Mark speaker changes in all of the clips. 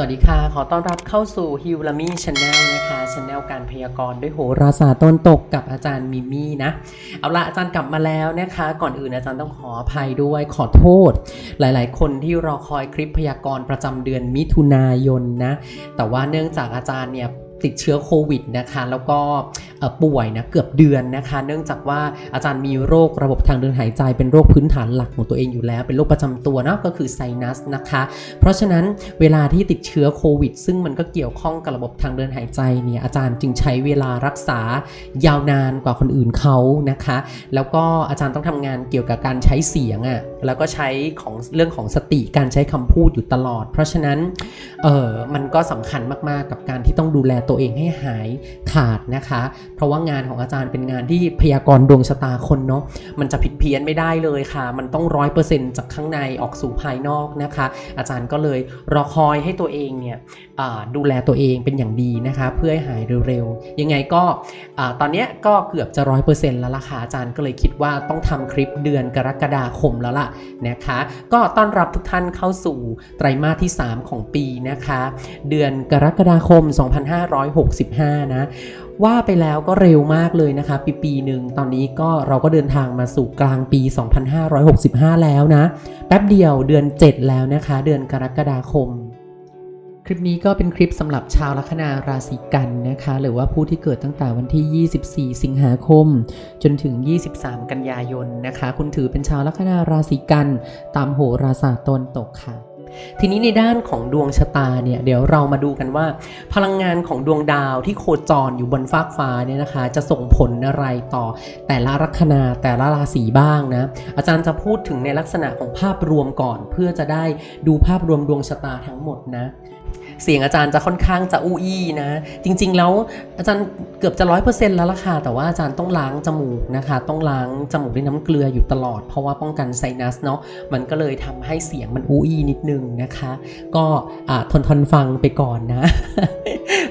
Speaker 1: วัสดีค่ะ ขอต้อนรับเข้าสู่ฮิวลามี่ชาแนลนะคะชาแนลการพยากรณ์ด้วยโหราศาสตร์ต้นตกกับอาจารย์มิมี่นะ เอาละอาจารย์กลับมาแล้วนะคะ ก่อนอื่นอาจารย์ต้องขออภัยด้วยขอโทษ หลายๆ คนที่รอคอยคลิปพยากรณ์ประจำเดือนมิถุนายนนะ แต่ว่าเนื่องจากอาจารย์เนี่ย ติดเชื้อโควิดนะคะ แล้วก็ป่วยนะเกือบเดือนนะคะ เนื่องจากว่าอาจารย์มีโรคระบบทางเดินหายใจเป็นโรคพื้นฐานหลักของตัวเองอยู่แล้ว เป็นโรคประจำตัวเนาะก็คือไซนัสนะคะ เพราะฉะนั้นเวลาที่ติดเชื้อโควิด ซึ่งมันก็เกี่ยวข้องกับระบบทางเดินหายใจเนี่ยอาจารย์จึงใช้เวลารักษายาวนานกว่าคนอื่นเขานะคะ แล้วก็อาจารย์ต้องทำงานเกี่ยวกับการใช้เสียงอะ่ะแล้วก็ใช้ของเรื่องของสติการใช้คำพูดอยู่ตลอด เพราะฉะนั้นเออมันก็สำคัญมากๆกับการที่ต้องดูแลตัวเองให้หายขาดนะคะ เพราะว่างานของอาจารย์เป็นงานที่พยากรณ์ดวงชะตาคนเนาะมันจะผิดเพี้ยนไม่ได้เลยค่ะ มันต้องร้อยเปอร์เซ็นต์จากข้างในออกสู่ภายนอกนะคะ อาจารย์ก็เลยรอคอยให้ตัวเองเนี่ยดูแลตัวเองเป็นอย่างดีนะคะ เพื่อให้หายเร็วๆ ยังไงก็ตอนนี้ก็เกือบจะร้อยเปอร์เซ็นต์แล้วล่ะค่ะอาจารย์ก็เลยคิดว่าต้องทำคลิปเดือนกรกฎาคมแล้วล่ะนะคะ ก็ต้อนรับทุกท่านเข้าสู่ไตรมาสที่ 3 ของปีนะคะ เดือนกรกฎาคม2565 นะ ว่าไปแล้วก็เร็วมากเลยนะคะ ปีปีหนึ่งตอนนี้ก็เราก็เดินทางมาสู่กลางปี 2565 แล้วนะ แป๊บเดียวเดือน 7 แล้วนะคะ เดือนกรกฎาคม คลิปนี้ก็เป็นคลิปสำหรับชาวลัคนาราศีกันนะคะ หรือว่าผู้ที่เกิดตั้งแต่วันที่ 24 สิงหาคม จนถึง 23 กันยายนนะคะ คุณถือเป็นชาวลัคนาราศีกัน ตามโหราศาสตร์ตนตกค่ะ ทีนี้ในด้านของดวงชะตาเนี่ยเดี๋ยวเรามาดูกันว่า พลังงานของดวงดาวที่โคจรอยู่บนฟากฟ้าเนี่ยนะคะ จะส่งผลอะไรต่อแต่ละลัคนาแต่ละราศีบ้างนะอาจารย์จะพูดถึงในลักษณะของภาพรวมก่อน เพื่อจะได้ดูภาพรวมดวงชะตาทั้งหมดนะ เสียงอาจารย์จะค่อนข้างจะอู้อี้นะ จริง ๆ แล้วอาจารย์เกือบจะร้อยเปอร์เซ็นต์แล้วล่ะค่ะ แต่ว่าอาจารย์ต้องล้างจมูกนะคะ ต้องล้างจมูกด้วยน้ำเกลืออยู่ตลอด เพราะว่าป้องกันไซนัสเนาะ มันก็เลยทำให้เสียงมันอู้อี้นิดนึงนะคะ ก็อ่าทนทนฟังไปก่อนนะ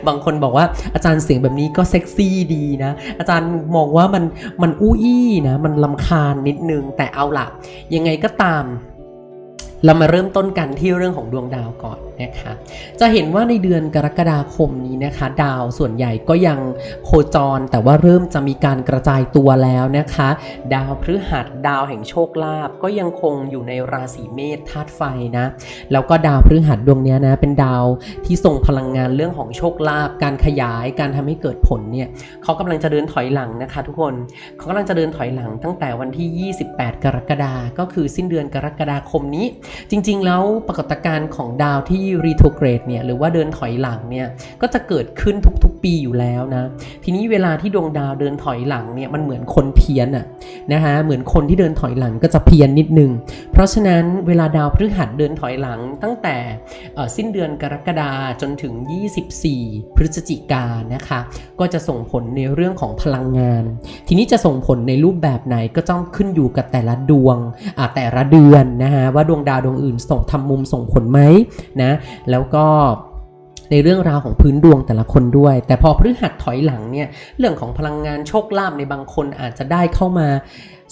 Speaker 1: บางคนบอกว่าอาจารย์เสียงแบบนี้ก็เซ็กซี่ดีนะ อาจารย์มองว่ามันมันอู้อี้นะ มันลำคาญนิดนึง แต่เอาล่ะยังไงก็ตาม เรามาเริ่มต้นกันที่เรื่องของดวงดาวก่อนนะคะ จะเห็นว่าในเดือนกรกฎาคมนี้นะคะ ดาวส่วนใหญ่ก็ยังโคจร แต่ว่าเริ่มจะมีการกระจายตัวแล้วนะคะ ดาวพฤหัสดาวแห่งโชคลาภก็ยังคงอยู่ในราศีเมษธาตุไฟนะ แล้วก็ดาวพฤหัสดวงนี้นะเป็นดาวที่ทรงพลังงานเรื่องของโชคลาภการขยายการทำให้เกิดผลเนี่ยเขากำลังจะเดินถอยหลังนะคะ ทุกคนเขากำลังจะเดินถอยหลังตั้งแต่วันที่ 28 กรกฎาคมก็คือสิ้นเดือนกรกฎาคมนี้จริงๆ แล้วปรากฏการณ์ของดาวที่ retrograde เนี่ยหรือว่าเดินถอยหลังเนี่ยก็จะเกิดขึ้นทุกๆ ปีอยู่แล้วนะ ทีนี้เวลาที่ดวงดาวเดินถอยหลังเนี่ยมันเหมือนคนเพี้ยนอะนะคะเหมือนคนที่เดินถอยหลังก็จะเพี้ยนนิดนึง เพราะฉะนั้นเวลาดาวพฤหัสเดินถอยหลังตั้งแต่สิ้นเดือนกรกฎาจนถึง 24 พฤศจิกายนนะคะ ก็จะส่งผลในเรื่องของพลังงาน ทีนี้จะส่งผลในรูปแบบไหนก็ต้องขึ้นอยู่กับแต่ละดวงแต่ละเดือนนะฮะว่าดวงดาวดวงอื่นส่งทำมุมส่งผลไหมนะแล้วก็ในเรื่องราวของพื้นดวงแต่ละคนด้วย แต่พอพฤหัสถอยหลังเนี่ยเรื่องของพลังงานโชคลาภในบางคนอาจจะได้เข้ามา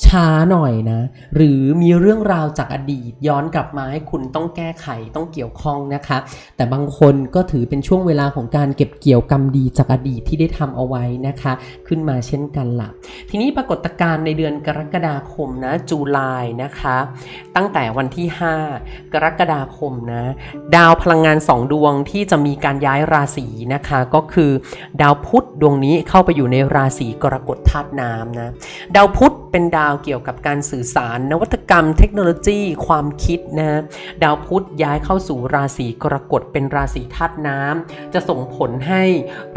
Speaker 1: ช้าหน่อยนะ หรือมีเรื่องราวจากอดีตย้อนกลับมาให้คุณต้องแก้ไขต้องเกี่ยวข้องนะคะ แต่บางคนก็ถือเป็นช่วงเวลาของการเก็บเกี่ยวกรรมดีจากอดีตที่ได้ทำเอาไว้นะคะ ขึ้นมาเช่นกันละ่ะ ทีนี้ปรากฏการณ์ในเดือนกรกฎาคมนะจูลายนะคะ ตั้งแต่วันที่ 5 กรกฎาคมนะ ดาวพลังงาน 2 ดวงที่จะมีการย้ายราศีนะคะ ก็คือ ดาวพุธดวงนี้เข้าไปอยู่ในราศีกรกฎธาตุน้ำนะ ดาวพุธเป็นดาวเกี่ยวกับการสื่อสารนวัต กรรมเทคโนโลยีความคิดนะดาวพุธย้ายเข้าสู่ราศีกรกฎเป็นราศีธาตุน้ำจะส่งผลให้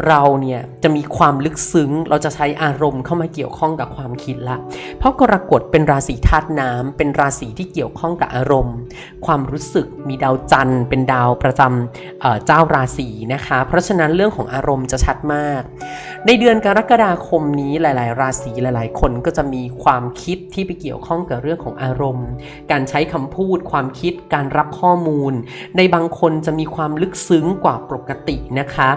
Speaker 1: เราเนี่ยจะมีความลึกซึ้ง เราจะใช้อารมณ์เข้ามาเกี่ยวข้องกับความคิดละ เพราะกรกฎเป็นราศีธาตุน้ำเป็นราศีที่เกี่ยวข้องกับอารมณ์ ความรู้สึกมีดาวจันทร์ เป็นดาวประจำเอ่อเจ้าราศีนะคะ เพราะฉะนั้นเรื่องของอารมณ์จะชัดมาก ในเดือนกรกฎาคมนี้หลาย ๆ ราศีหลาย ๆ คนก็จะมีความคิดที่ไปเกี่ยวข้องกับเรื่องของอารมณ์การใช้คำพูด ความคิด การรับข้อมูล ในบางคนจะมีความลึกซึ้งกว่าปกตินะคะ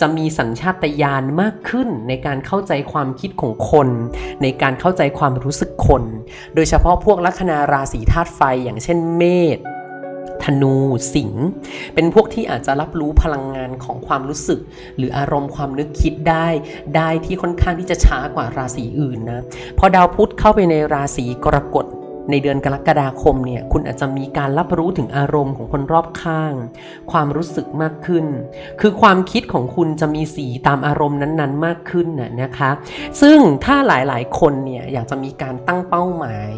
Speaker 1: จะมีสัญชาตญาณมากขึ้นในการเข้าใจความคิดของคน ในการเข้าใจความรู้สึกคน โดยเฉพาะพวกลัคนาราศีธาตุไฟอย่างเช่นเมษธนูสิงห์เป็นพวกที่อาจจะรับรู้พลังงานของความรู้สึก หรืออารมณ์ความนึกคิดได้ ได้ที่ค่อนข้างที่จะช้ากว่าราศีอื่นนะพอดาวพุธเข้าไปในราศีกรกฎ ในเดือนกรกฎาคมเนี่ยคุณอาจจะมีการรับรู้ถึงอารมณ์ของคนรอบข้าง ความรู้สึกมากขึ้น คือความคิดของคุณจะมีสีตามอารมณ์นั้นๆ มากขึ้นน่ะนะคะ ซึ่งถ้าหลายๆคนเนี่ยอยากจะมีการตั้งเป้าหมาย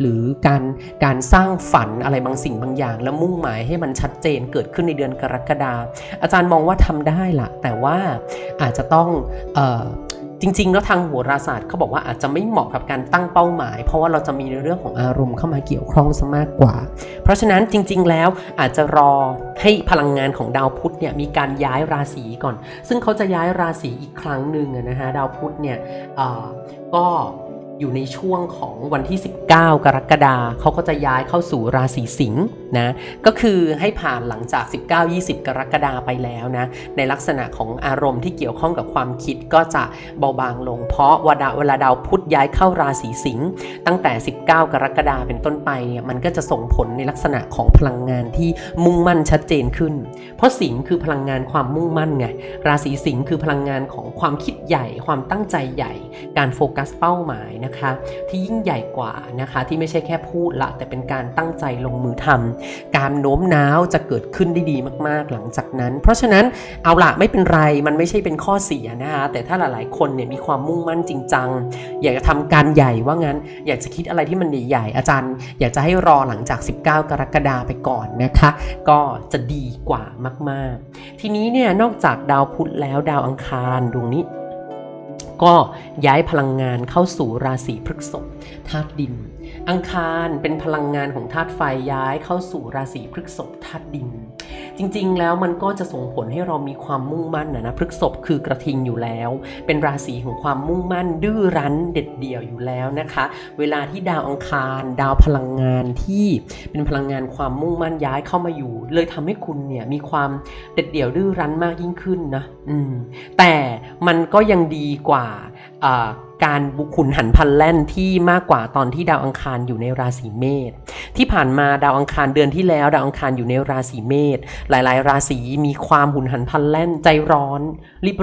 Speaker 1: หรือการการสร้างฝันอะไรบางสิ่งบางอย่าง แล้วมุ่งหมายให้มันชัดเจนเกิดขึ้นในเดือนกรกฎาอาจารย์มองว่าทำได้ละแต่ว่าอาจจะต้องออ จริง ๆ แล้วทางโหราศาสตร์เขาบอกว่าอาจจะไม่เหมาะกับการตั้งเป้าหมาย เพราะว่าเราจะมีในเรื่องของอารมณ์เข้ามาเกี่ยวข้องซะมากกว่า เพราะฉะนั้นจริง ๆ แล้วอาจจะรอให้พลังงานของดาวพุธเนี่ยมีการย้ายราศีก่อน ซึ่งเขาจะย้ายราศีอีกครั้งหนึ่งนะฮะดาวพุธเนี่ยก็ อยู่ในช่วงของวันที่ 19 กรกฎาเขาก็จะย้ายเข้าสู่ราศีสิงห์นะก็คือให้ผ่านหลังจาก 19-20 กรกฎาไปแล้วนะในลักษณะของอารมณ์ที่เกี่ยวข้องกับความคิดก็จะเบาบางลง เพราะว่าดาเวลาดาวพุธย้ายเข้าราศีสิงห์ตั้งแต่ 19 กรกฎาเป็นต้นไปเนี่ยมันก็จะส่งผลในลักษณะของพลังงานที่มุ่งมั่นชัดเจนขึ้น เพราะสิงห์คือพลังงานความมุ่งมั่นไงราศีสิงห์คือพลังงานของความคิดใหญ่ ความตั้งใจใหญ่ การโฟกัสเป้าหมายนะคะที่ยิ่งใหญ่กว่านะคะ ที่ไม่ใช่แค่พูดละ แต่เป็นการตั้งใจลงมือทำการโน้มน้าวจะเกิดขึ้นได้ดีมาก ๆ หลังจากนั้น เพราะฉะนั้นเอาละไม่เป็นไรมันไม่ใช่เป็นข้อเสียนะคะแต่ถ้าหลาย ๆ คนเนี่ยมีความมุ่งมั่นจริงจังอยากจะทำการใหญ่ว่างั้น อยากจะคิดอะไรที่มันใหญ่ๆอาจารย์ อยากจะให้รอหลังจาก 19 กรกฎาไปก่อนนะคะ ก็จะดีกว่ามาก ๆ ทีนี้เนี่ยนอกจากดาวพุธแล้วดาวอังคารดวงนี้ ก็ย้ายพลังงานเข้าสู่ราศีพฤษภธาตุดิน อังคารเป็นพลังงานของธาตุไฟย้ายเข้าสู่ราศีพฤษภธาตุดิน จริงๆ แล้วมันก็จะส่งผลให้เรามีความมุ่งมั่นนะนะพฤษภคือกระทิงอยู่แล้ว เป็นราศีของความมุ่งมั่น ดื้อรั้นเด็ดเดี่ยวอยู่แล้วนะคะ เวลาที่ดาวอังคาร ดาวพลังงานที่เป็นพลังงานความมุ่งมั่นย้ายเข้ามาอยู่ เลยทำให้คุณเนี่ยมีความเด็ดเดี่ยวดื้อรั้นมากยิ่งขึ้นนะอืมแต่มันก็ยังดีกว่าอ่า การบุขุนหันพันแล่นที่มากกว่าตอนที่ดาวอังคารอยู่ในราศีเมษที่ผ่านมาดาวอังคารเดือนที่แล้ว ดาวอังคารอยู่ในราศีเมษหลาย ๆ ราศีมีความหุนหันพันแล่นใจร้อน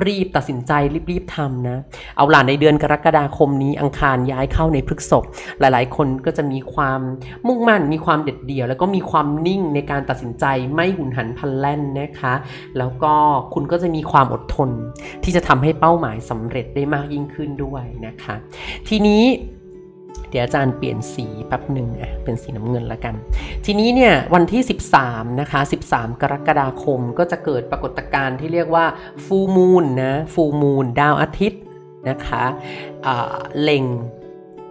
Speaker 1: รีบๆตัดสินใจรีบๆทำนะ เอาล่ะในเดือนกรกฎาคมนี้อังคารย้ายเข้าในพฤกษภหลาย ๆ คนก็จะมีความมุ่งมั่นมีความเด็ดเดี่ยว แล้วก็มีความนิ่งในการตัดสินใจไม่หุนหันพันแล่นนะคะ แล้วก็คุณก็จะมีความอดทน ที่จะทำให้เป้าหมายสำเร็จได้มากยิ่งขึ้นด้วยนะคะ ทีนี้เดี๋ยวอาจารย์เปลี่ยนสีแป๊บหนึ่งอะเป็นสีน้ำเงินละกัน ทีนี้เนี่ยวันที่ 13 นะคะ 13 กรกฎาคมก็จะเกิดปรากฏการณ์ที่เรียกว่าฟูมูลนะฟูมูลดาวอาทิตย์นะคะเล็ง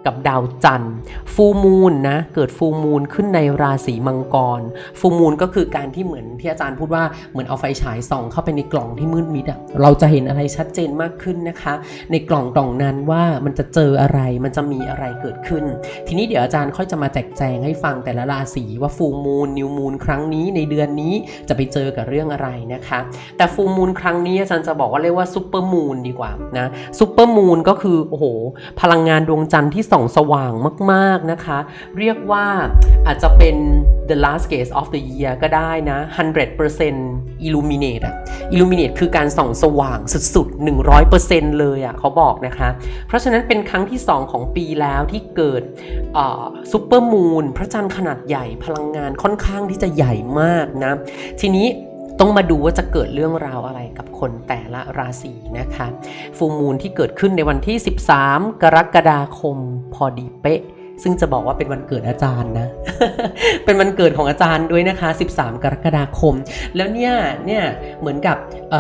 Speaker 1: กับดาวจันทร์ ฟูมูลนะ เกิดฟูมูลขึ้นในราศีมังกร ฟูมูลก็คือการที่เหมือนที่อาจารย์พูดว่าเหมือนเอาไฟฉายส่องเข้าไปในกล่องที่มืดมิดอะเราจะเห็นอะไรชัดเจนมากขึ้นนะคะ ในกล่องกล่องนั้นว่ามันจะเจออะไรมันจะมีอะไรเกิดขึ้น ทีนี้เดี๋ยวอาจารย์ค่อยจะมาแจกแจงให้ฟังแต่ละราศีว่าฟูมูลนิวมูลครั้งนี้ในเดือนนี้จะไปเจอกับเรื่องอะไรนะคะ แต่ฟูมูลครั้งนี้อาจารย์จะบอกว่าเรียกว่าซูเปอร์มูนดีกว่านะซูเปอร์มูนก็คือโอ้โหพลังงานดวงจันทร์ที่ส่องสว่างมากๆนะคะ เรียกว่าอาจจะเป็น the last gaze of the year ก็ได้นะ 100% illuminate อะ illuminate คือการส่องสว่างสุดๆ 100%เลยอะเขาบอกนะคะ เพราะฉะนั้นเป็นครั้งที่ 2 ของปีแล้วที่เกิดซูเปอร์มูนพระจันทร์ขนาดใหญ่พลังงานค่อนข้างที่จะใหญ่มากนะ ทีนี้ ต้องมาดูว่าจะเกิดเรื่องราวอะไรกับคนแต่ละราศีนะคะฟูมูลที่เกิดขึ้นในวันที่ 13 กรกฎาคมพอดีเป๊ะ ซึ่งจะบอกว่าเป็นวันเกิดอาจารย์นะ เป็นวันเกิดของอาจารย์ด้วยนะคะ 13 กรกฎาคม แล้วเนี่ยเนี่ยเหมือนกับเ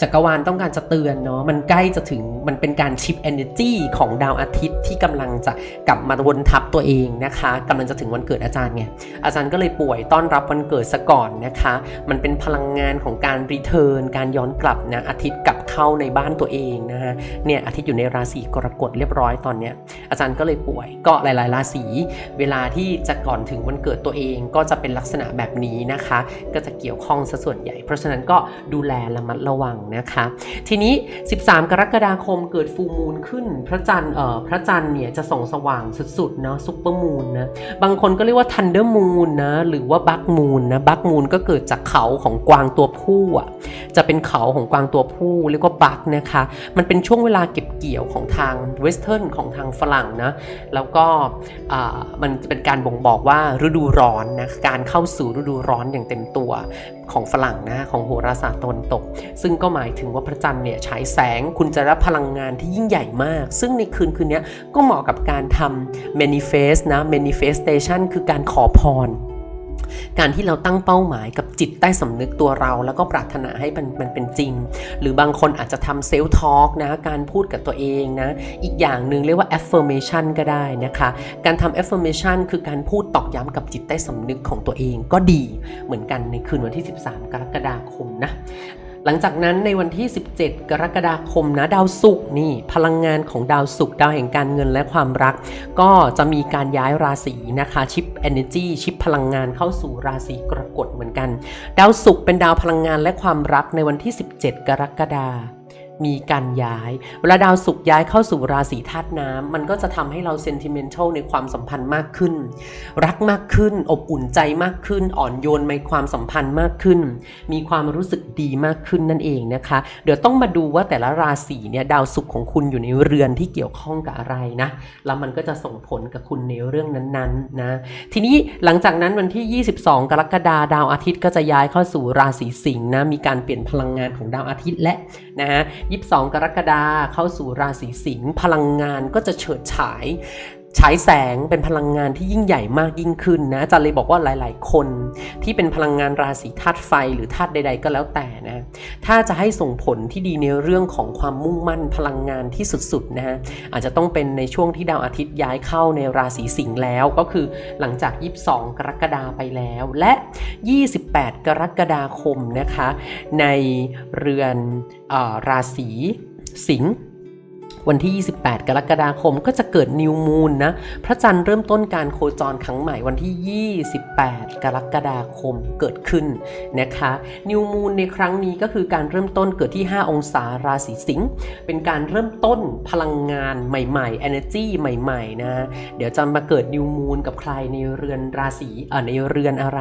Speaker 1: จักรวาลต้องการจะเตือนเนาะมันใกล้จะถึงมันเป็นการชิป energy ของดาวอาทิตย์ที่กำลังจะกลับมาวนทับตัวเองนะคะกำลังจะถึงวันเกิดอาจารย์ไงอาจารย์ก็เลยป่วยต้อนรับวันเกิดซะก่อนนะคะ มันเป็นพลังงานของการรีเทิร์นการย้อนกลับนะอาทิตย์กลับเข้าในบ้านตัวเองนะฮะเนี่ยอาทิตย์อยู่ในราศีกรกฎเรียบร้อยตอนเนี้ยอาจารย์ก็เลยป่วยก็หลาย ๆ ราศีเวลาที่จะก่อนถึงวันเกิดตัวเองก็จะเป็นลักษณะแบบนี้นะคะ ก็จะเกี่ยวข้องซะส่วนใหญ่ เพราะฉะนั้นก็ดูแลระมัดระวังนะคะ ทีนี้ 13 กรกฎาคมเกิดฟูมูลขึ้นพระจันทร์เอ่อพระจันทร์เนี่ยจะส่องสว่างสุดๆเนาะซุปเปอร์มูนนะบางคนก็เรียกว่าทันเดอร์มูนนะหรือว่าบักมูนนะบักมูนก็เกิดจากเขาของกวางตัวผู้อะจะเป็นเขาของกวางตัวผู้เรียกว่าบักนะคะ มันเป็นช่วงเวลาเก็บเกี่ยวของทางเวสเทิร์นของทางฝรั่งนะแล้วก็มันจะเป็นการบ่งบอกว่าฤดูร้อนนะการเข้าสู่ฤดูร้อนอย่างเต็มตัว ของฝรั่งนะของโหราศาสตร์ตะวันตก ซึ่งก็หมายถึงว่าพระจันทร์เนี่ยฉายแสงคุณจะรับพลังงานที่ยิ่งใหญ่มาก ซึ่งในคืนคืนนี้ก็เหมาะกับการทำ manifest นะ manifestation คือการขอพร การที่เราตั้งเป้าหมายกับจิตใต้สำนึกตัวเรา แล้วก็ปรารถนาให้มันมันเป็นจริง หรือบางคนอาจจะทำเซลล์ทอล์กนะการพูดกับตัวเองนะ อีกอย่างหนึ่งเรียกว่า affirmation ก็ได้นะคะ การทำ affirmation คือการพูดตอกย้ำกับจิตใต้สำนึกของตัวเองก็ดีเหมือนกันในคืนวันที่ 13 กรกฎาคมนะ หลังจากนั้นในวันที่ 17 กรกฎาคมนะดาวศุกร์นี่ พลังงานของดาวศุกร์ดาวแห่งการเงินและความรัก ก็จะมีการย้ายราศีนะคะชิป Energy ชิปพลังงานเข้าสู่ราศีกรกฎเหมือนกัน ดาวศุกร์เป็นดาวพลังงานและความรักในวันที่ 17 กรกฎาคม มีการย้าย เวลาดาวศุกร์ย้ายเข้าสู่ราศีธาตุน้ำมันก็จะทำให้เราเซนติเมนทัลในความสัมพันธ์มากขึ้น รักมากขึ้น อบอุ่นใจมากขึ้น อ่อนโยนในความสัมพันธ์มากขึ้น มีความรู้สึกดีมากขึ้นนั่นเองนะคะ เดี๋ยวต้องมาดูว่าแต่ละราศีเนี่ยดาวศุกร์ของคุณอยู่ในเรือนที่เกี่ยวข้องกับอะไรนะ แล้วมันก็จะส่งผลกับคุณในเรื่องนั้นๆนะ ทีนี้หลังจากนั้นวันที่ 22 กรกฎาคมดาวอาทิตย์ก็จะย้ายเข้าสู่ราศีสิงห์นะ มีการเปลี่ยนพลังงานของดาวอาทิตย์และนะฮะ22 กรกฎาคมเข้าสู่ราศีสิงห์พลังงานก็จะเฉิดฉาย ฉายแสงเป็นพลังงานที่ยิ่งใหญ่มากยิ่งขึ้นนะอาจารย์เลยบอกว่าหลาย ๆ คนที่เป็นพลังงานราศีธาตุไฟหรือธาตุใด ๆ ก็แล้วแต่นะถ้าจะให้ส่งผลที่ดีในเรื่องของความมุ่งมั่นพลังงานที่สุด ๆ นะฮะอาจจะต้องเป็นในช่วงที่ดาวอาทิตย์ย้ายเข้าในราศีสิงห์แล้วก็คือหลังจาก 22 กรกฎาไปแล้ว และ 28 กรกฎาคมนะคะ ในเรือนออราศีสิงห์ วันที่ 28 กรกฎาคมก็จะเกิดนิวมูนนะ พระจันทร์เริ่มต้นการโคจรครั้งใหม่วันที่ 28 กรกฎาคมเกิดขึ้นนะคะ นิวมูนในครั้งนี้ก็คือการเริ่มต้นเกิดที่ 5 องศาราศีสิงห์ เป็นการเริ่มต้นพลังงานใหม่ๆ energy ใหม่ๆ นะ เดี๋ยวจะมาเกิดนิวมูนกับใครในเรือนราศีเอ่อในเรือนอะไร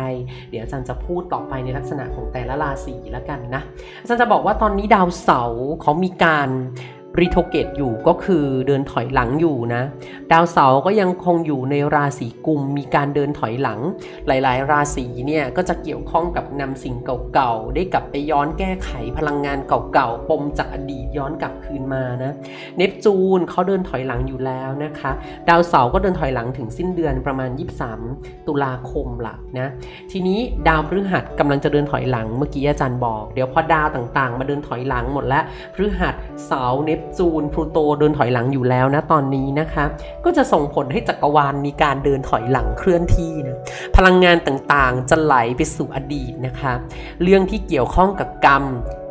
Speaker 1: เดี๋ยวจารย์จะพูดต่อไปในลักษณะของแต่ละราศีแล้วกันนะจารย์จะบอกว่าตอนนี้ดาวเสาร์เขามีการ รีโทเกตอยู่ก็คือเดินถอยหลังอยู่นะ ดาวเสาร์ก็ยังคงอยู่ในราศีกุมมีการเดินถอยหลัง หลายๆ ราศีเนี่ยก็จะเกี่ยวข้องกับนำสิ่งเก่าๆ ได้กลับไปย้อนแก้ไขพลังงานเก่าๆ ปมจากอดีตย้อนกลับคืนมานะเนปจูนเขาเดินถอยหลังอยู่แล้วนะคะ ดาวเสาร์ก็เดินถอยหลังถึงสิ้นเดือนประมาณ 23 ตุลาคมละนะทีนี้ดาวพฤหัสกำลังจะเดินถอยหลังเมื่อกี้อาจารย์บอก เดี๋ยวพอดาวต่างๆ มาเดินถอยหลังหมดแล้วพฤหัสเสาร์เนปจูนพลูโตเดินถอยหลังอยู่แล้วนะตอนนี้นะคะก็จะส่งผลให้จักรวาลมีการเดินถอยหลังเคลื่อนที่นะพลังงานต่างๆจะไหลไปสู่อดีตนะคะเรื่องที่เกี่ยวข้องกับกรรม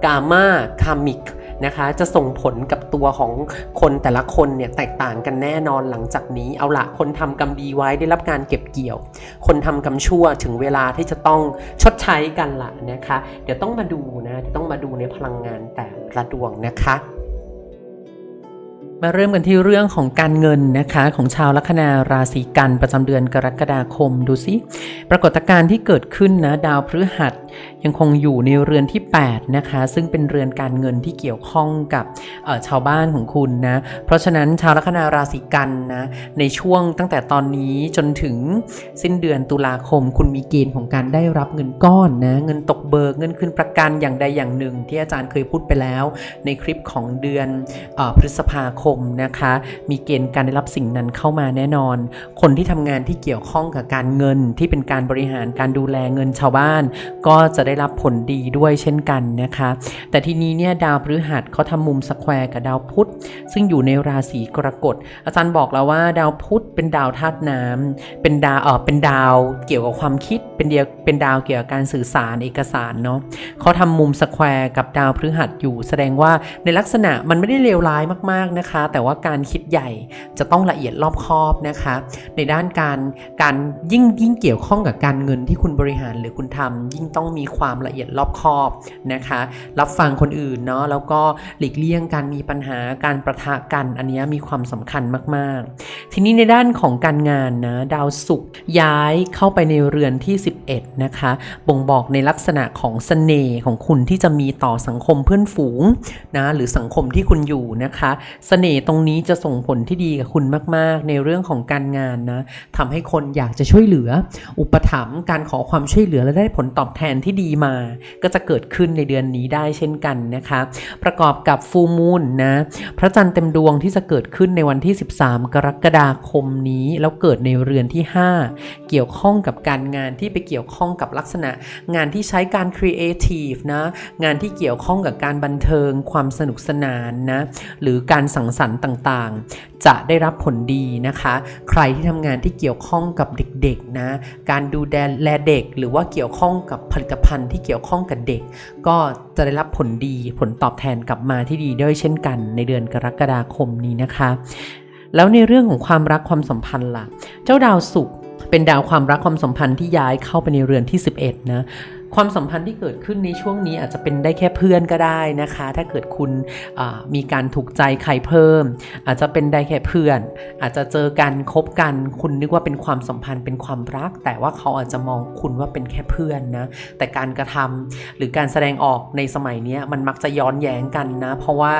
Speaker 1: กามาคามิกนะคะจะส่งผลกับตัวของคนแต่ละคนเนี่ยแตกต่างกันแน่นอนหลังจากนี้เอาละคนทำกรรมดีไว้ได้รับการเก็บเกี่ยว คนทำกรรมชั่วถึงเวลาที่จะต้องชดใช้กันละนะคะ เดี๋ยวต้องมาดูนะเดี๋ยวต้องมาดูในพลังงานแต่ละดวงนะคะ มาเริ่มกันที่เรื่องของการเงินนะคะของชาวลัคนาราศีกันประจำเดือนกรกฎาคมดูสิปรากฏการณ์ที่เกิดขึ้นนะดาวพฤหัสยังคงอยู่ในเรือนที่ 8 นะคะ ซึ่งเป็นเรือนการเงินที่เกี่ยวข้องกับชาวบ้านของคุณนะ เพราะฉะนั้นชาวลัคนาราศีกันนะในช่วงตั้งแต่ตอนนี้จนถึงสิ้นเดือนตุลาคม คุณมีเกณฑ์ของการได้รับเงินก้อนนะเงินตกเบิกเงินคืนประกันอย่างใดอย่างหนึ่ง ที่อาจารย์เคยพูดไปแล้ว ในคลิปของเดือนอพฤษภาคมนะคะ มีเกณฑ์การได้รับสิ่งนั้นเข้ามาแน่นอน คนที่ทำงานที่เกี่ยวข้องกับการเงินที่เป็นการบริหารการดูแลเงินชาวบ้าน ก็จะได้รับผลดีด้วยเช่นกันนะคะ แต่ทีนี้เนี่ยดาวพฤหัสเขาทำมุมสแควร์กับดาวพุธซึ่งอยู่ในราศีกรกฎอาจารย์บอกแล้วว่าดาวพุธเป็นดาวธาตุน้ำเป็นดาวเออเป็นดาวเกี่ยวกับความคิดเป็นเดียวเป็นดาวเกี่ยวกับการสื่อสารเอกสารเนาะเขาทำมุมสแควร์กับดาวพฤหัสอยู่ แสดงว่าในลักษณะมันไม่ได้เลวร้ายมากๆนะคะแต่ว่าการคิดใหญ่จะต้องละเอียดรอบคอบนะคะ ในด้านการการยิ่งยิ่งเกี่ยวข้องกับการเงินที่คุณบริหารหรือคุณทำยิ่งต้องมีความละเอียดรอบคอบนะคะ รับฟังคนอื่นเนาะแล้วก็หลีกเลี่ยงการมีปัญหาการประทะกันอันนี้มีความสำคัญมาก ๆ ทีนี้ในด้านของการงานนะดาวศุกร์ย้ายเข้าไปในเรือนที่ 11 นะคะ บ่งบอกในลักษณะของเสน่ห์ของคุณที่จะมีต่อสังคมเพื่อนฝูงนะหรือสังคมที่คุณอยู่นะคะเสน่ห์ตรงนี้จะส่งผลที่ดีกับคุณมาก ๆ ในเรื่องของการงานนะทำให้คนอยากจะช่วยเหลือ อุปถัมภ์การขอความช่วยเหลือและได้ผลตอบแทนที่ดีมา ก็จะเกิดขึ้นในเดือนนี้ได้เช่นกันนะคะประกอบกับฟูมูลนะพระจันทร์เต็มดวงที่จะเกิดขึ้นในวันที่ 13 กรกฎาคมนี้ แล้วเกิดในเรือนที่ 5 เกี่ยวข้องกับการงานที่ไปเกี่ยวข้องกับลักษณะ งานที่ใช้การครีเอทีฟนะงานที่เกี่ยวข้องกับการบันเทิงความสนุกสนานนะหรือการสังสรรค์ต่างๆ จะได้รับผลดีนะคะ ใครที่ทำงานที่เกี่ยวข้องกับเด็กๆนะการดูแลเด็กหรือว่าเกี่ยวข้องกับผลิตภัณฑ์ที่เกี่ยวข้องกับเด็ก ก็จะได้รับผลดีผลตอบแทนกลับมาที่ดีด้วยเช่นกัน ในเดือนกรกฎาคมนี้นะคะ แล้วในเรื่องของความรักความสัมพันธ์ล่ะ เจ้าดาวศุกร์เป็นดาวความรักความสัมพันธ์ที่ย้ายเข้าไปในเรือนที่ 11 นะ ความสัมพันธ์ที่เกิดขึ้นในช่วงนี้อาจจะเป็นได้แค่เพื่อนก็ได้นะคะ ถ้าเกิดคุณมีการถูกใจใครเพิ่ม อาจจะเป็นได้แค่เพื่อน อาจจะเจอกันคบกัน คุณนึกว่าเป็นความสัมพันธ์เป็นความรัก แต่ว่าเขาอาจจะมองคุณว่าเป็นแค่เพื่อนนะแต่การกระทำหรือการแสดงออกในสมัยนี้มันมักจะย้อนแย้งกันนะเพราะว่า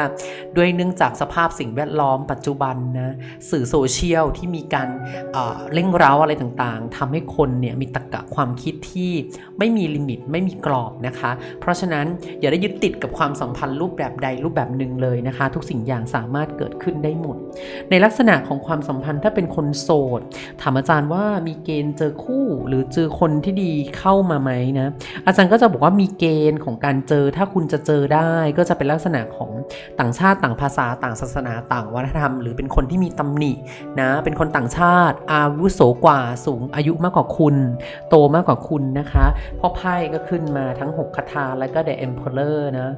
Speaker 1: ด้วยเนื่องจากสภาพสิ่งแวดล้อมปัจจุบันนะสื่อโซเชียลที่มีการเอ่อเร่งเร้าอะไรต่างๆทำให้คนเนี่ยมีตรรกะความคิดที่ไม่มีลิมิตไม่มีกรอบนะคะ เพราะฉะนั้นอย่าได้ยึดติดกับความสัมพันธ์รูปแบบใดรูปแบบหนึ่งเลยนะคะ ทุกสิ่งอย่างสามารถเกิดขึ้นได้หมด ในลักษณะของความสัมพันธ์ถ้าเป็นคนโสดถามอาจารย์ว่ามีเกณฑ์เจอคู่หรือเจอคนที่ดีเข้ามาไหมนะอาจารย์ก็จะบอกว่ามีเกณฑ์ของการเจอ ถ้าคุณจะเจอได้ก็จะเป็นลักษณะของต่างชาติต่างภาษาต่างศาสนาต่างวัฒนธรรม หรือเป็นคนที่มีตำหนินะเป็นคนต่างชาติ อาวุโสกว่าสูงอายุมากกว่าคุณ โตมากกว่าคุณนะคะเพราะไพ่ก็ขึ้นมาทั้ง 6 คาถาและก็ The Emperor นะ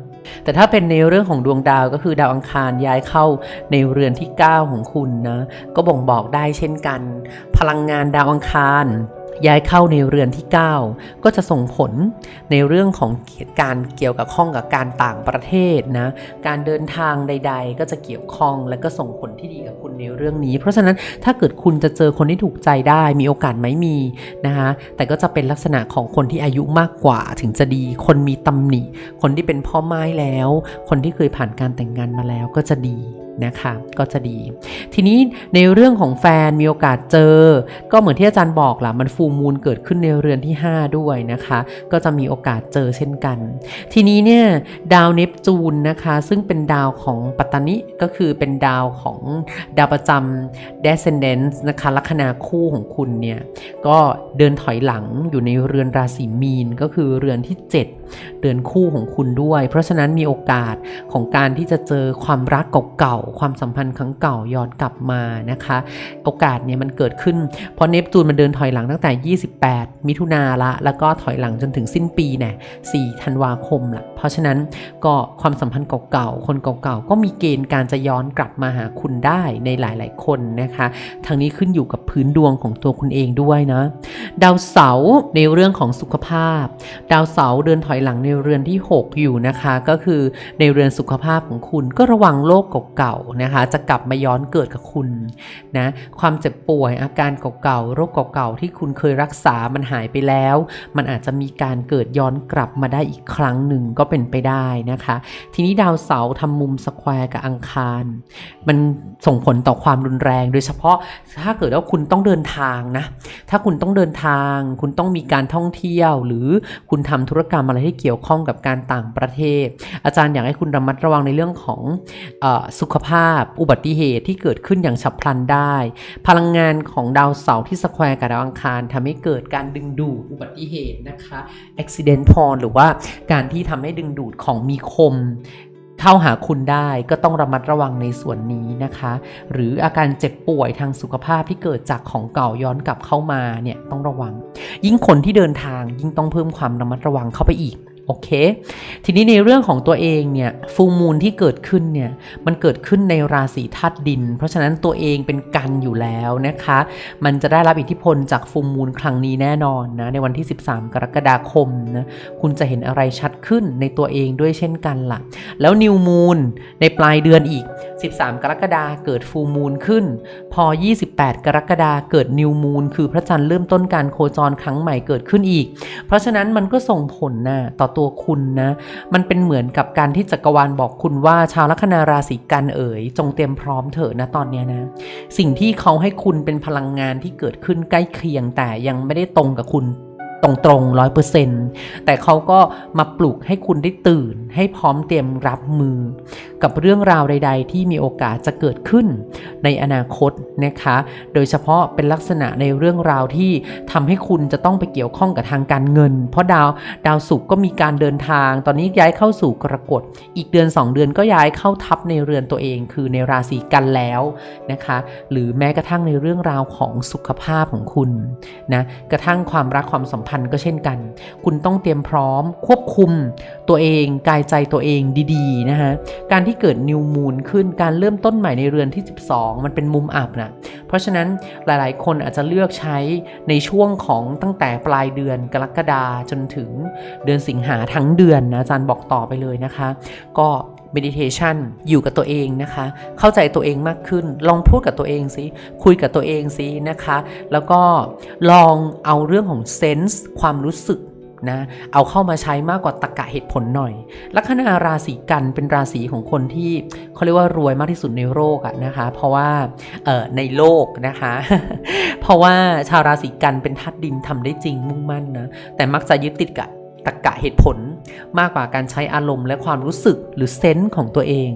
Speaker 1: แต่ถ้าเป็นในเรื่องของดวงดาวก็คือดาวอังคารย้ายเข้าในเรือนที่ 9 ของคุณนะ ก็บ่งบอกได้เช่นกัน พลังงานดาวอังคาร ย้ายเข้าในเรือนที่ 9 ก็จะส่งผลในเรื่องของเหตุการเกี่ยวกับข้องกับการต่างประเทศนะ การเดินทางใด ๆ ก็จะเกี่ยวข้องและก็ส่งผลที่ดีกับคุณในเรื่องนี้ เพราะฉะนั้นถ้าเกิดคุณจะเจอคนที่ถูกใจได้มีโอกาสไหมมีนะคะแต่ก็จะเป็นลักษณะของคนที่อายุมากกว่าถึงจะดี คนมีตำหนิ คนที่เป็นพ่อไม้แล้ว คนที่เคยผ่านการแต่งงานมาแล้วก็จะดี นะคะ ก็จะดี ทีนี้ในเรื่องของแฟนมีโอกาสเจอ ก็เหมือนที่อาจารย์บอกล่ะ มันฟูมูลเกิดขึ้นในเรือนที่ 5 ด้วยนะคะ ก็จะมีโอกาสเจอเช่นกัน ทีนี้เนี่ยดาวเนปจูนนะคะ ซึ่งเป็นดาวของปัตตานิก็คือเป็นดาวของดาวประจำ descendants นะคะลัคนาคู่ของคุณเนี่ยก็เดินถอยหลังอยู่ในเรือนราศีมีนก็คือเรือนที่ 7 เดือนคู่ของคุณด้วย เพราะฉะนั้นมีโอกาสของการที่จะเจอความรักเก่าความสัมพันธ์ครั้งเก่าย้อนกลับมานะคะ โอกาสเนี่ยมันเกิดขึ้นเพราะเนปจูนมันเดินถอยหลังตั้งแต่ 28 มิถุนาละแล้วก็ถอยหลังจนถึงสิ้นปีเนี่ย4ธันวาคมละเพราะฉะนั้นก็ความสัมพันธ์เก่าๆคนเก่าๆก็มีเกณฑ์การจะย้อนกลับมาหาคุณได้ในหลายๆคนนะคะทางนี้ขึ้นอยู่กับพื้นดวงของตัวคุณเองด้วยนะดาวเสาร์ในเรื่องของสุขภาพ ดาวเสาร์เดินถอยหลังในเรือนที่ 6 อยู่นะคะ ก็คือในเรือนสุขภาพของคุณก็ระวังโรคเก่านะคะ จะกลับมาย้อนเกิดกับคุณนะความเจ็บป่วยอาการเก่าๆโรคเก่าๆที่คุณเคยรักษามันหายไปแล้ว มันอาจจะมีการเกิดย้อนกลับมาได้อีกครั้งหนึ่งก็เป็นไปได้นะคะ ทีนี้ดาวเสาร์ทำมุมสแควร์กับอังคาร มันส่งผลต่อความรุนแรง โดยเฉพาะถ้าเกิดว่าคุณต้องเดินทางนะถ้าคุณต้องเดินทาง คุณต้องมีการท่องเที่ยว หรือคุณทำธุรกรรมอะไรที่เกี่ยวข้องกับการต่างประเทศ อาจารย์อยากให้คุณระมัดระวังในเรื่องของอสุขภาพ อุบัติเหตุที่เกิดขึ้นอย่างฉับพลันได้ พลังงานของดาวเสาร์ที่สแควร์กับดาวอังคารทำให้เกิดการดึงดูดอุบัติเหตุนะคะ accident porn หรือว่าการที่ทำให้ดึงดูดของมีคมเข้าหาคุณได้ก็ต้องระมัดระวังในส่วนนี้นะคะ หรืออาการเจ็บป่วยทางสุขภาพที่เกิดจากของเก่าย้อนกลับเข้ามาเนี่ยต้องระวัง ยิ่งคนที่เดินทางยิ่งต้องเพิ่มความระมัดระวังเข้าไปอีกโอเค ทีนี้ในเรื่องของตัวเองเนี่ยฟูมูลที่เกิดขึ้นเนี่ยมันเกิดขึ้นในราศีธาตุดิน เพราะฉะนั้นตัวเองเป็นกันอยู่แล้วนะคะ มันจะได้รับอิทธิพลจากฟูมูลครั้งนี้แน่นอนนะในวันที่ 13 กรกฎาคมนะคุณจะเห็นอะไรชัดขึ้นในตัวเองด้วยเช่นกันล่ะ แล้วนิวมูลในปลายเดือนอีก 13 กรกฎาเกิดฟูมูลขึ้น พอ 28 กรกฎาเกิดนิวมูลคือพระจันทร์เริ่มต้นการโคจรครั้งใหม่เกิดขึ้นอีก เพราะฉะนั้นมันก็ส่งผลนะต่อตัวคุณนะ มันเป็นเหมือนกับการที่จักรวาลบอกคุณว่าชาวลัคนาราศีกันเอ๋ย จงเตรียมพร้อมเถอะนะตอนนี้นะ สิ่งที่เขาให้คุณเป็นพลังงานที่เกิดขึ้นใกล้เคียงแต่ยังไม่ได้ตรงกับคุณตรงๆร้อยเปอร์เซ็นต์แต่เขาก็มาปลุกให้คุณได้ตื่น ให้พร้อมเตรียมรับมือ กับเรื่องราวใด ๆ ที่มีโอกาสจะเกิดขึ้นในอนาคตนะคะ โดยเฉพาะเป็นลักษณะในเรื่องราวที่ทำให้คุณจะต้องไปเกี่ยวข้องกับทางการเงิน เพราะดาวดาวศุกร์ก็มีการเดินทาง ตอนนี้ย้ายเข้าสู่กรกฎ อีกเดือน 2 เดือนก็ย้ายเข้าทับในเรือนตัวเอง คือในราศีกันแล้วนะคะ หรือแม้กระทั่งในเรื่องราวของสุขภาพของคุณนะกระทั่งความรักความสัมพันธ์ก็เช่นกัน คุณต้องเตรียมพร้อมควบคุมตัวเองกายใจตัวเองดีๆนะคะการที่เกิดนิวมูลขึ้นการเริ่มต้นใหม่ในเรือนที่ 12 มันเป็นมุมอับนะเพราะฉะนั้นหลายๆ คนอาจจะเลือกใช้ในช่วงของตั้งแต่ปลายเดือนกรกฎาจนถึงเดือนสิงหาทั้งเดือนนะอาจารย์บอกต่อไปเลยนะคะ ก็ meditation อยู่กับตัวเองนะคะ เข้าใจตัวเองมากขึ้น ลองพูดกับตัวเองสิคุยกับตัวเองสินะคะ แล้วก็ลองเอาเรื่องของ sense ความรู้สึก นะ เอาเข้ามาใช้มากกว่าตะกะเหตุผลหน่อย ลัคนาราศีกันเป็นราศีของคนที่เขาเรียกว่ารวยมากที่สุดในโลกอะนะคะ เพราะว่าเอ่อในโลกนะคะ เพราะว่าชาวราศีกันเป็นธาตุดินทำได้จริงมุ่งมั่นนะ แต่มักจะยึดติดกับ ตรรกะเหตุผลมากกว่าการใช้อารมณ์และความรู้สึกหรือเซนส์ของตัวเอง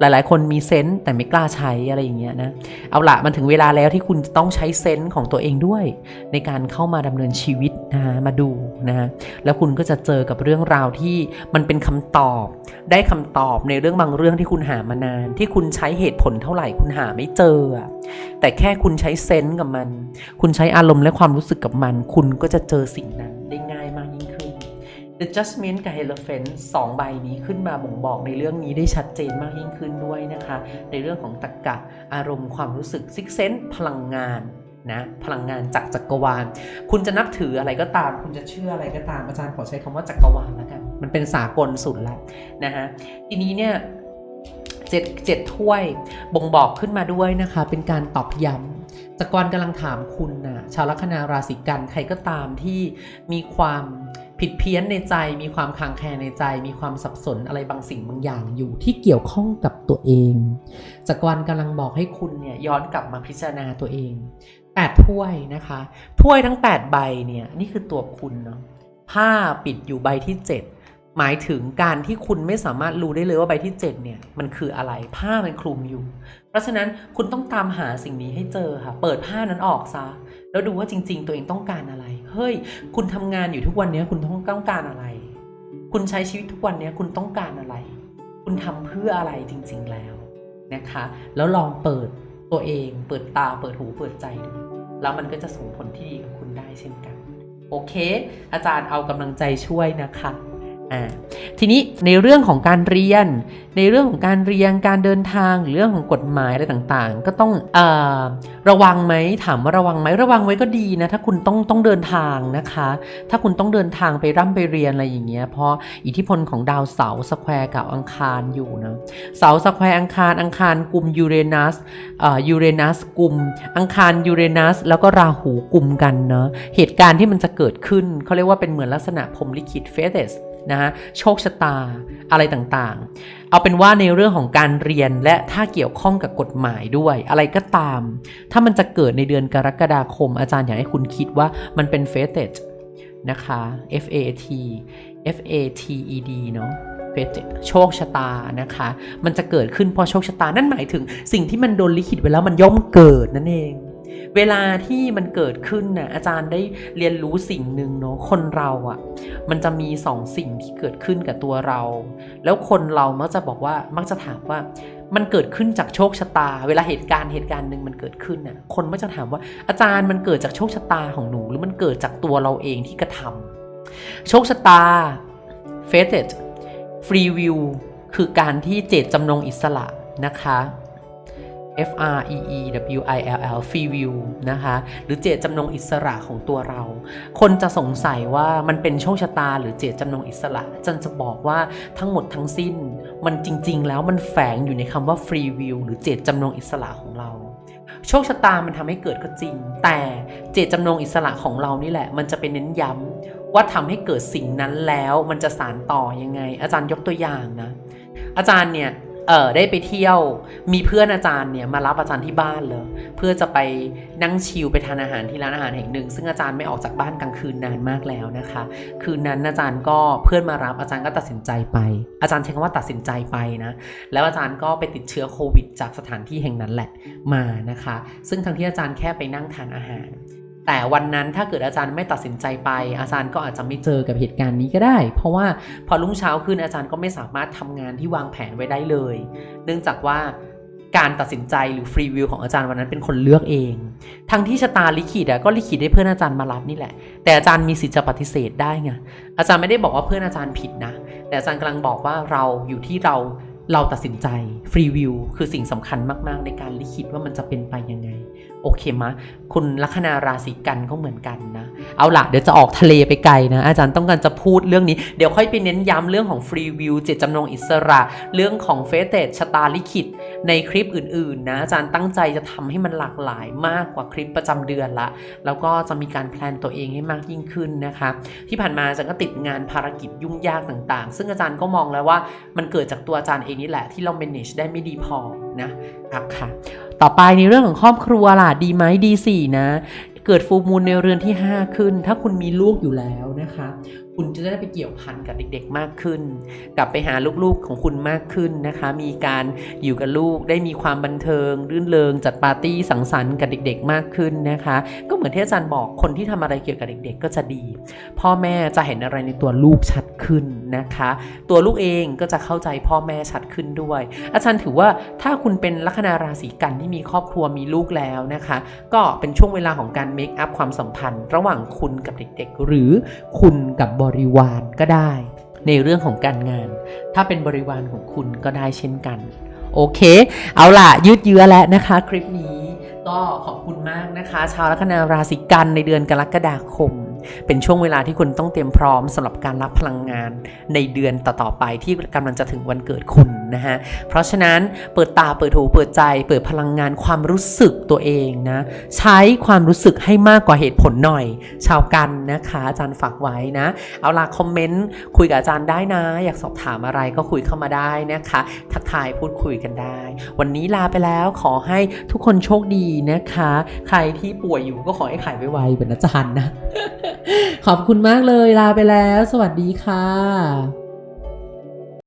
Speaker 1: หลายๆ คนมีเซนส์แต่ไม่กล้าใช้อะไรอย่างเงี้ยนะ เอาละมันถึงเวลาแล้วที่คุณจะต้องใช้เซนส์ของตัวเองด้วย ในการเข้ามาดำเนินชีวิตนะมาดูนะแล้วคุณก็จะเจอกับเรื่องราวที่มันเป็นคำตอบ ได้คำตอบในเรื่องบางเรื่องที่คุณหามานาน ที่คุณใช้เหตุผลเท่าไหร่คุณหาไม่เจอ แต่แค่คุณใช้เซนส์กับมัน คุณใช้อารมณ์และความรู้สึกกับมัน คุณก็จะเจอสิ่งนั้น The Judgment กับ Hierophant สองใบนี้ขึ้นมาบ่งบอกในเรื่องนี้ได้ชัดเจนมากยิ่งขึ้นด้วยนะคะ ในเรื่องของตรรกะอารมณ์ความรู้สึกซิกเซนพลังงานนะพลังงานจากจักรวาล คุณจะนับถืออะไรก็ตาม คุณจะเชื่ออะไรก็ตามอาจารย์ขอใช้คำว่าจักรวาลแล้วกันมันเป็นสากลสุดแล้วนะฮะทีนี้เนี่ยเจ็ดเจ็ดถ้วยบ่งบอกขึ้นมาด้วยนะคะ เป็นการตอบย้ำจักรวาลกำลังถามคุณนะชาวลัคนาราศีกันใครก็ตามที่มีความ ผิดเพี้ยนในใจมีความคลางแคลงในใจ มีความสับสนอะไรบางสิ่งบางอย่างอยู่ที่เกี่ยวข้องกับตัวเองจักรวาลกำลังบอกให้คุณเนี่ยย้อนกลับมาพิจารณาตัวเองแปดถ้วยนะคะถ้วยทั้ง 8 ใบเนี่ยนี่คือตัวคุณเนาะผ้าปิดอยู่ใบที่ 7 หมายถึงการที่คุณไม่สามารถรู้ได้เลยว่าใบที่ 7 เนี่ยมันคืออะไรผ้ามันคลุมอยู่ เพราะฉะนั้นคุณต้องตามหาสิ่งนี้ให้เจอค่ะ เปิดผ้านั้นออกซะ แล้วดูว่าจริง ๆ ตัวเองต้องการอะไร เฮ้ย คุณทำงานอยู่ทุกวันนี้คุณต้องต้องการอะไร คุณใช้ชีวิตทุกวันนี้คุณต้องการอะไร คุณทำเพื่ออะไรจริง ๆแล้วนะคะ แล้วลองเปิดตัวเอง เปิดตา เปิดหู เปิดใจดู แล้วมันก็จะส่งผลที่ดีกับคุณได้เช่นกัน โอเค อาจารย์เอากำลังใจช่วยนะคะ อ่าทีนี้ในเรื่องของการเรียน ในเรื่องของการเรียนการเดินทางหรือเรื่องของกฎหมายอะไรต่างๆ ก็ต้องอระวังไหมถามว่าระวังไหมระวังไว้ก็ดีนะถ้าคุณต้องต้องเดินทางนะคะ ถ้าคุณต้องเดินทางไปร่ำไปเรียนอะไรอย่างเงี้ยเพราะอิทธิพลของดาวเสาร์สแควร์กับอังคารอยู่นะเสาร์สแควร์อังคารอังคารกลุ่มยูเรนัสยูเรนัสกลุ่มอังคารยูเรนัสแล้วก็ราหูกลุ่มกันเนาะเหตุการณ์ที่มันจะเกิดขึ้นเขาเรียกว่าเป็นเหมือนลักษณะพรมลิขิตเฟเ s นะฮะโชคชะตาอะไรต่างๆ เอาเป็นว่าในเรื่องของการเรียนและถ้าเกี่ยวข้องกับกฎหมายด้วย อะไรก็ตาม ถ้ามันจะเกิดในเดือนกรกฎาคม อาจารย์อยากให้คุณคิดว่ามันเป็นเฟเ e นะคะ F A T F A T E D เนาะเฟเ e โชคชะตานะคะ มันจะเกิดขึ้นเพราะโชคชะตา นั่นหมายถึงสิ่งที่มันโดนลิขิตไว้แล้วมันย่อมเกิดนั่นเอง เวลาที่มันเกิดขึ้นน่ะอาจารย์ได้เรียนรู้สิ่งหนึ่งเนาะคนเราอะ่ะ มันจะมีสองสิ่งที่เกิดขึ้นกับตัวเรา แล้วคนเรามักจะบอกว่ามักจะถามว่ามันเกิดขึ้นจากโชคชะตา เวลาเหตุการณ์เหตุการณ์หนึ่งมันเกิดขึ้นน่ะ คนมักจะถามว่าอาจารย์มันเกิดจากโชคชะตาของหนู หรือมันเกิดจากตัวเราเองที่กระทำโชคชะตา fated free will คือการที่เจตจำนงอิสระนะคะ F R E E W I L L free will นะคะ หรือเจตจำนงอิสระของตัวเรา คนจะสงสัยว่ามันเป็นโชคชะตา หรือเจตจำนงอิสระจันจะบอกว่าทั้งหมดทั้งสิ้น มันจริง ๆ แล้วมันแฝงอยู่ในคำว่า free will หรือเจตจำนงอิสระของเรา โชคชะตามันทำให้เกิดก็จริง แต่เจตจำนงอิสระของเรานี่แหละ มันจะเป็นเน้นย้ำว่าทำให้เกิดสิ่งนั้นแล้ว มันจะสานต่อยังไง อาจารย์ยกตัวอย่างนะ อาจารย์เนี่ย เออได้ไปเที่ยว มีเพื่อนอาจารย์เนี่ยมารับอาจารย์ที่บ้านเลย เพื่อจะไปนั่งชิลไปทานอาหารที่ร้านอาหารแห่งหนึ่ง ซึ่งอาจารย์ไม่ออกจากบ้านกลางคืนนานมากแล้วนะคะ คืนนั้นอาจารย์ก็เพื่อนมารับอาจารย์ก็ตัดสินใจไป อาจารย์ใช้คำว่าตัดสินใจไปนะแล้วอาจารย์ก็ไปติดเชื้อโควิด จากสถานที่แห่งนั้นแหละมานะคะ ซึ่งทั้งที่อาจารย์แค่ไปนั่งทานอาหาร แต่วันนั้นถ้าเกิดอาจารย์ไม่ตัดสินใจไป อาจารย์ก็อาจจะไม่เจอกับเหตุการณ์นี้ก็ได้ เพราะว่าพอรุ่งเช้าขึ้นอาจารย์ก็ไม่สามารถทำงานที่วางแผนไว้ได้เลย เนื่องจากว่าการตัดสินใจหรือฟรีวิวของอาจารย์วันนั้นเป็นคนเลือกเอง ทั้งที่ชะตาลิขิตอะก็ลิขิตให้เพื่อนอาจารย์มารับนี่แหละ แต่อาจารย์มีสิทธิ์จะปฏิเสธได้ไง อาจารย์ไม่ได้บอกว่าเพื่อนอาจารย์ผิดนะ แต่อาจารย์กำลังบอกว่าเราอยู่ที่เราเราตัดสินใจฟรีวิวคือสิ่งสำคัญมาก ๆ ในการลิขิตว่ามันจะเป็นไปยังไง โอเคมะ คุณลัคนาราศีกันก็เหมือนกันนะ เอาล่ะเดี๋ยวจะออกทะเลไปไกลนะ อาจารย์ต้องการจะพูดเรื่องนี้ เดี๋ยวค่อยไปเน้นย้ำเรื่องของฟรีวิวเจตจำนงอิสระ เรื่องของเฟสเตชะตาลิขิต ในคลิปอื่นๆนะ อาจารย์ตั้งใจจะทำให้มันหลากหลายมากกว่าคลิปประจำเดือนละ แล้วก็จะมีการแพลนตัวเองให้มากยิ่งขึ้นนะคะ ที่ผ่านมาอาจารย์ก็ติดงานภารกิจยุ่งยากต่างๆ ซึ่งอาจารย์ก็มองแล้วว่ามันเกิดจากตัวอาจารย์เองนี่แหละที่เรา manage ได้ไม่ดีพอ นะอะค่ะ ต่อไปในเรื่องของครอบครัวล่ะดีไหมดีสี่นะ เกิดฟูมูลในเรือนที่ 5 ขึ้น ถ้าคุณมีลูกอยู่แล้วนะคะ คุณจะได้ไปเกี่ยวพันกับเด็กๆมากขึ้น กลับไปหาลูกๆของคุณมากขึ้นนะคะ มีการอยู่กับลูกได้มีความบันเทิง รื่นเริงจัดปาร์ตี้สังสรรค์กับเด็กๆมากขึ้นนะคะ ก็เหมือนที่อาจารย์บอกคนที่ทำอะไรเกี่ยวกับเด็กๆ ก็จะดี พ่อแม่จะเห็นอะไรในตัวลูกชัดขึ้นนะคะ ตัวลูกเองก็จะเข้าใจพ่อแม่ชัดขึ้นด้วย อาจารย์ถือว่าถ้าคุณเป็นลัคนาราศีกันที่มีครอบครัวมีลูกแล้วนะคะ ก็เป็นช่วงเวลาของการเมคอัพความสัมพันธ์ ระหว่างคุณกับเด็กๆ หรือคุณกับบริวารก็ได้ ในเรื่องของการงาน ถ้าเป็นบริวารของคุณก็ได้เช่นกัน โอเค เอาล่ะ ยืดเยื้อแล้วนะคะ คลิปนี้ก็ขอบคุณมากนะคะ ชาวลัคนาราศีกันในเดือนกรกฎาคม เป็นช่วงเวลาที่คุณต้องเตรียมพร้อมสำหรับการรับพลังงานในเดือนต่อๆไปที่กำลังจะถึงวันเกิดคุณนะฮะ เพราะฉะนั้นเปิดตาเปิดหูเปิดใจเปิดพลังงานความรู้สึกตัวเองนะ ใช้ความรู้สึกให้มากกว่าเหตุผลหน่อย ชาวกันนะคะอาจารย์ฝากไว้นะ เอาล่ะคอมเมนต์คุยกับอาจารย์ได้นะ อยากสอบถามอะไรก็คุยเข้ามาได้นะคะ ทักทายพูดคุยกันได้ วันนี้ลาไปแล้วขอให้ทุกคนโชคดีนะคะ ใครที่ป่วยอยู่ก็ขอให้ขายไวๆเหมือนอาจารย์นะขอบคุณมากเลยลาไปแล้ว สวัสดีค่ะ